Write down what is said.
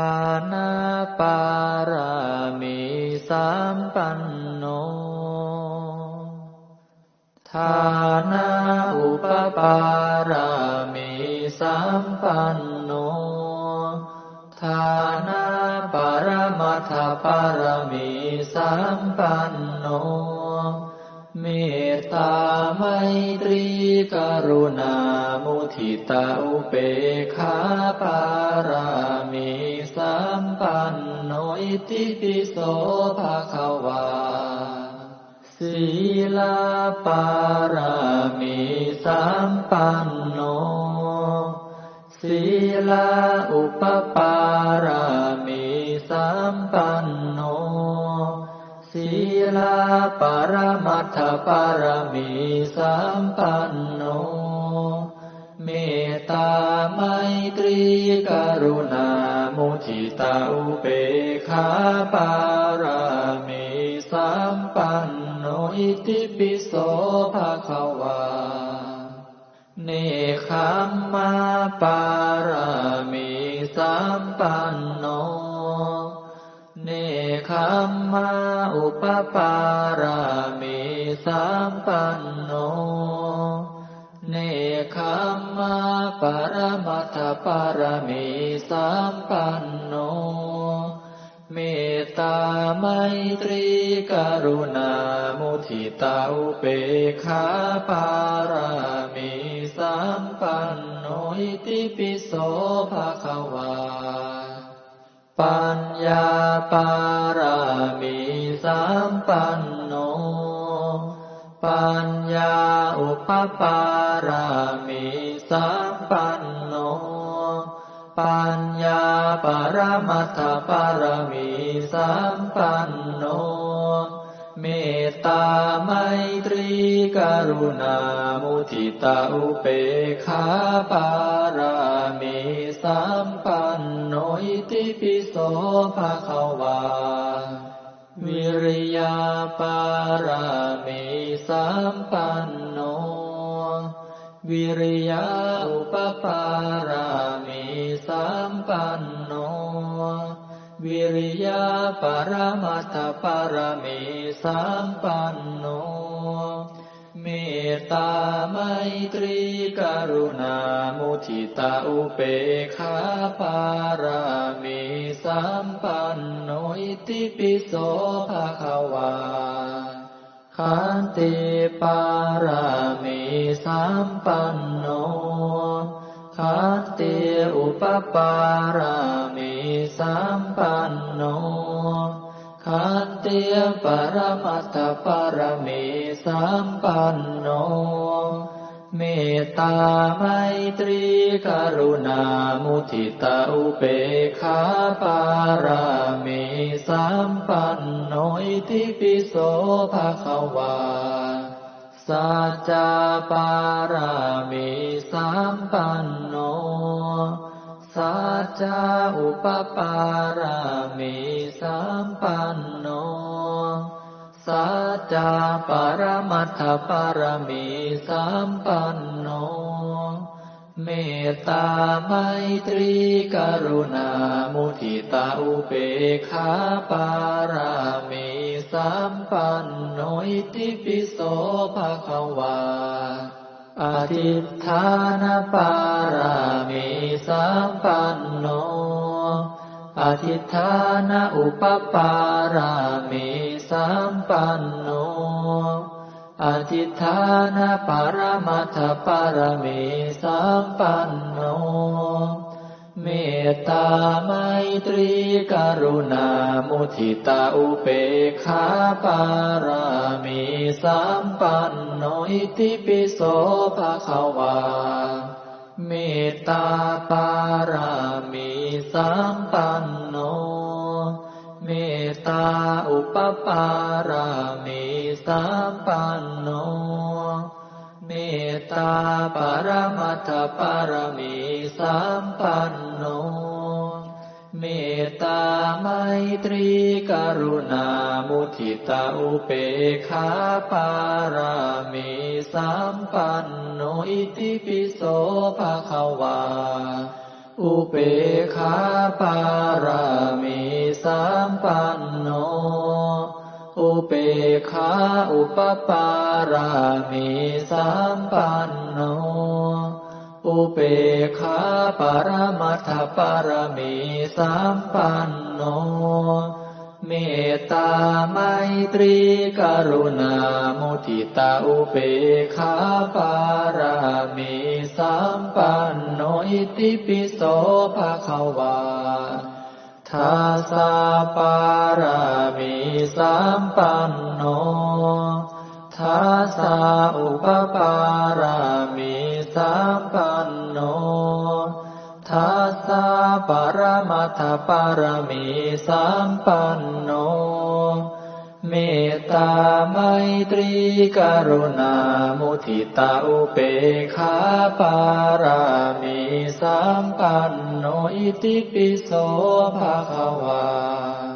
านาปารามิสัมปันโน ทานาอุปปารามิสัมปันโน ทานาปรมัตถปารามิสัมปันโน เมตตาไมตรีกรุณามุทิตาอุเบกขาปารามิ ปันโนอิติปิโสภะควาศีลาปารามิสัมปันโนศีลาอุปปารามิสัมปันโนศีลาปรมัตถปารมิสัมปันโน เมตตาไมตรีกรุณา มุทิตาอุเบขาปารามิสัมปันโนอิติปิโสภะคะวาเนคขมมาปารามิสัมปันโน เนคขมมาอุปปารามิสัมปันโน เนคขมมาปรมัตถปารมิสัมปันโน เมตตาไมตรีกรุณามุทิตาอุเบกขาปารามิสัมปันโนอิติปิโสภะคะวา ปัญญาปารามิสัมปัน ปัญญาอุปปารามิสัมปันโน ปัญญาปรมัตถปารมิสัมปันโน เมตตาไมตรีกรุณามุทิตาอุเบกขาปารามิสัมปันโนอิติปิโสภะคะวา วิริยาปารามิสัมปันโน วิริยาอุปปารามิสัมปันโน วิริยาปรมัตถปารมิสัมปันโน เมตตาไมตรีกรุณามุทิตาอุเบกขาปารามิสัมปันโนอิติปิโสภะคะวาขันติปารามิสัมปันโนขันติอุปปารามิสัมปันโน ขันติปรมัตถปารมิสัมปันโน เมตตาไมตรีกรุณามุทิตาอุเบกขาปารามิสัมปันโนอิติปิโสภะคะวาสัจจาปารามิสัมปันโน สัจจาอุปปารามิสัมปันโนสัจจาปรมัตถปารมิสัมปันโน เมตตาไมตรีกรุณามุทิตาอุเบกขาปารามิสัมปันโนอิติปิโสภะคะวา อธิฏฐานปารามิสัมปันโน อธิฏฐานอุปปารามิสัมปันโน อธิฏฐานปรมัตถปารมิสัมปันโน เมตตาไมตรีกรุณามุทิตาอุเบกขาปารามิสัมปันโนอิติปิโสภะคะวาเมตตาปารามิสัมปันโน เมตตาอุปปารามิสัมปันโน มตตาปรมัตถปารมิสัมปันโน เมตตาไมตรีกรุณามุทิตาอุเบกขาปารามิสัมปันโนอิติปิโสภะคะวา อุเปกขาปารามิสัมปันโน อุเปขาอุปปารามิสัมปันโน อุเปขาปรมัตถปารมีสัมปันโน เมตตาไมตรีกรุณามุทิตาอุเปขาปารามีสัมปันโนอิติปิโสภะคะวา ทาสาปารามิสัมปันโนทาสาอุปปารามิสัมปันโนทาสาปรมัตถปารมีสัมปันโน เมตตาไมตรีกรุณามุทิตาอุเปกขาปารามิสัมปันโนอิติปิโสภะคะวา